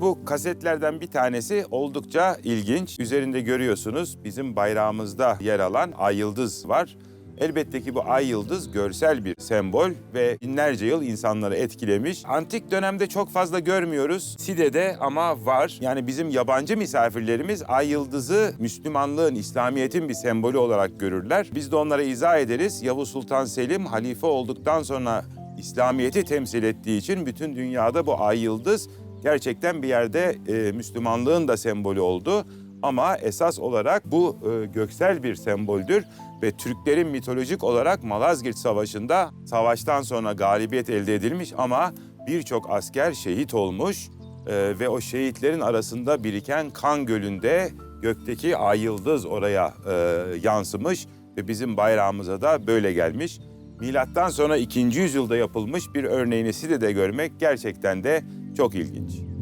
Bu kasetlerden bir tanesi oldukça ilginç. Üzerinde görüyorsunuz bizim bayrağımızda yer alan ay yıldız var. Elbette ki bu ay yıldız görsel bir sembol ve binlerce yıl insanları etkilemiş. Antik dönemde çok fazla görmüyoruz. Side'de ama var. Yani bizim yabancı misafirlerimiz ay yıldızı Müslümanlığın, İslamiyet'in bir sembolü olarak görürler. Biz de onlara izah ederiz. Yavuz Sultan Selim halife olduktan sonra İslamiyet'i temsil ettiği için bütün dünyada bu ay yıldız gerçekten bir yerde e, Müslümanlığın da sembolü oldu. Ama esas olarak bu e, göksel bir semboldür ve Türklerin mitolojik olarak Malazgirt Savaşı'nda savaştan sonra galibiyet elde edilmiş ama birçok asker şehit olmuş e, ve o şehitlerin arasında biriken kan gölünde gökteki ay yıldız oraya e, yansımış ve bizim bayrağımıza da böyle gelmiş. Milattan sonra 2. yüzyılda yapılmış bir örneğini Side'de görmek gerçekten de çok ilginç.